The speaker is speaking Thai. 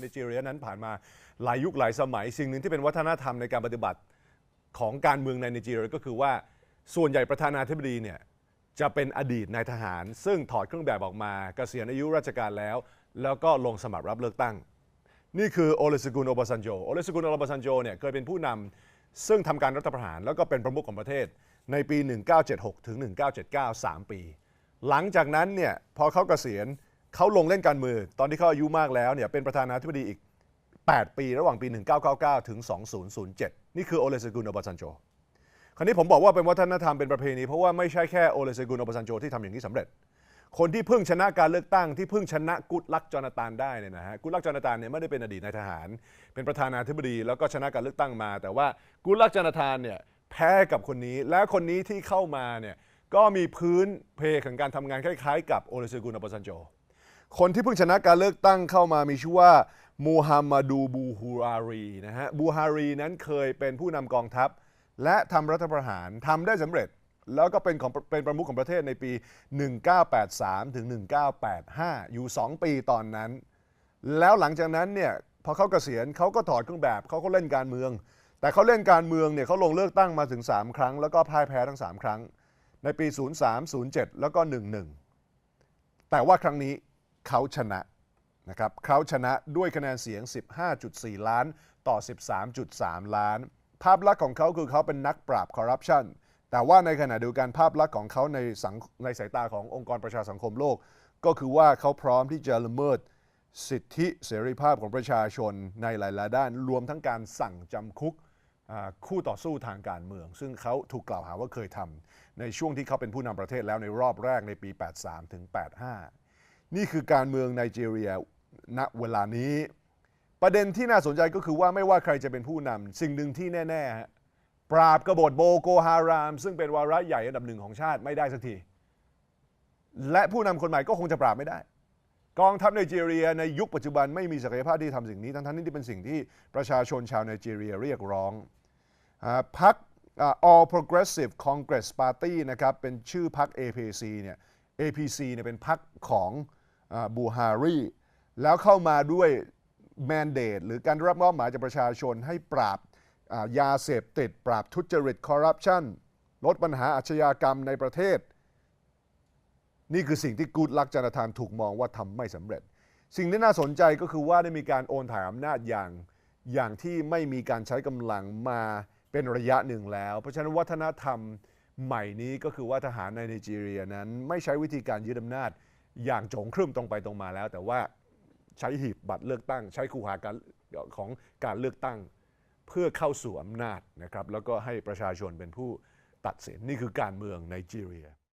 ไนจีเรียนั้นผ่านมาหลายยุคหลายสมัย สิ่งหนึ่งที่เป็นวัฒนธรรมในการปฏิบัติของการเมืองในนจีเรียก็คือว่าส่วนใหญ่ประธานาธิบดีเนี่ยจะเป็นอดีตนายทหาร ซึ่งถอดเครื่องแบบออกมาเกษียณอายุราชการแล้ว แล้วก็ลงสมัครรับเลือกตั้ง นี่คือโอเลสกุลโอบาซันโจโอเลสกุลโอบาซันโจเนี่ยเคยเป็นผู้นำซึ่งทำการรัฐประหารแล้วก็เป็นประมุขของประเทศในปี 1976 ถึง 1979 3 ปี หลังจากนั้นเนี่ยพอเขาเกษียณ เขาลงเล่นการเมืองตอนที่เขาอายุมากแล้วเนี่ยเป็นประธานาธิบดีอีก 8 ปีระหว่างปี 1999 ถึง 2007 นี่คือโอเลสกุลโอบาซันโจคราวนี้ผมบอกว่าเป็นวัฒนธรรมเป็นประเพณีเพราะว่าไม่ใช่แค่โอเลเซกุลโอบาซันโจที่ทำอย่างนี้สำเร็จ คนที่เพิ่งชนะการเลือกตั้งที่เพิ่งชนะกุดลักจอนาตานได้เนี่ยนะฮะกุดลักจอนาตานเนี่ยไม่ได้เป็นอดีตนายทหาร เป็นประธานาธิบดีแล้วก็ชนะการเลือกตั้งมา แต่ว่ากุดลักจอนาตานเนี่ยแพ้กับคนนี้และคนนี้ที่เข้ามาเนี่ยก็มีพื้นเพของการทำงานคล้ายๆ กับโอเลเซกุลโอบาซันโจ คนที่เพิ่งชนะการเลือกตั้งเข้ามามีชื่อว่ามูฮัมหมัดูบูฮูอารีนะฮะบูฮารีนั้นเคยเป็นผู้นำกองทัพ และทำรัฐประหารทำได้สำเร็จ แล้วก็เป็นของเป็นประมุขของประเทศในปี 1983 ถึง 1985 อยู่ 2 ปีตอนนั้น แล้วหลังจากนั้นเนี่ยพอเขาเกษียณเขาก็ถอดเครื่องแบบเขาก็เล่นการเมือง แต่เขาเล่นการเมืองเนี่ยเขาลงเลือกตั้งมาถึง 3 ครั้ง แล้วก็พ่ายแพ้ทั้ง 3 ครั้ง ในปี 03 07 แล้วก็ 11 แต่ว่าครั้งนี้ เขาชนะนะครับเขาชนะด้วยคะแนนเสียง 15.4 ล้านต่อ 13.3 ล้าน ภาพลักษณ์ของเขาคือเขาเป็นนักปราบคอร์รัปชันแต่ว่าในขณะเดียวกันภาพลักษณ์ของเขาในสังในสายตาขององค์กรประชาสังคมโลก ก็คือว่าเขาพร้อมที่จะละเมิดสิทธิเสรีภาพของประชาชนในหลาย ๆ ด้าน รวมทั้งการสั่งจำคุกคู่ต่อสู้ทางการเมือง ซึ่งเขาถูกกล่าวหาว่าเคยทำในช่วงที่เขาเป็นผู้นำประเทศแล้วในรอบแรกในปี 83 ถึง 85 นี่คือการเมืองไนจีเรียณเวลานี้ ประเด็นที่น่าสนใจก็คือว่าไม่ว่าใครจะเป็นผู้นำสิ่งหนึ่งที่แน่ๆฮะปราบกบฏโบโกฮาราม ซึ่งเป็นวาระใหญ่อันดับหนึ่งของชาติไม่ได้สักที และผู้นำคนใหม่ก็คงจะปราบไม่ได้ กองทัพไนจีเรียในยุคปัจจุบันไม่มีศักยภาพที่ทำสิ่งนี้ ทั้งๆที่เป็นสิ่งที่ประชาชนชาวไนจีเรียเรียกร้องอพรรค All Progressive Congress Party นะครับเป็นชื่อพรรค APC เนี่ย APC เนี่ยเป็นพรรคของ บูฮารีแล้วเข้ามาด้วย mandate หรือการรับมอบหมายจากประชาชนให้ปราบยาเสพติด ปราบทุจริตคอร์รัปชันลดปัญหาอาชญากรรมในประเทศ นี่คือสิ่งที่กูดลักจนาธานถูกมองว่าทำไม่สำเร็จ สิ่งที่น่าสนใจก็คือว่าได้มีการโอนถ่ายอำนาจอย่างอย่างที่ไม่มีการใช้กำลังมาเป็นระยะหนึ่งแล้ว เพราะฉะนั้นวัฒนธรรมใหม่นี้ก็คือว่าทหารในไนจีเรียนั้น ไม่ใช้วิธีการยึดอำนาจ อย่างโจงครึ่มตรงไปตรงมาแล้ว แต่ว่าใช้หีบบัตรเลือกตั้ง ใช้คูหาการของการเลือกตั้ง เพื่อเข้าสู่อำนาจนะครับแล้วก็ให้ประชาชนเป็นผู้ตัดสินนี่คือการเมืองไนจีเรีย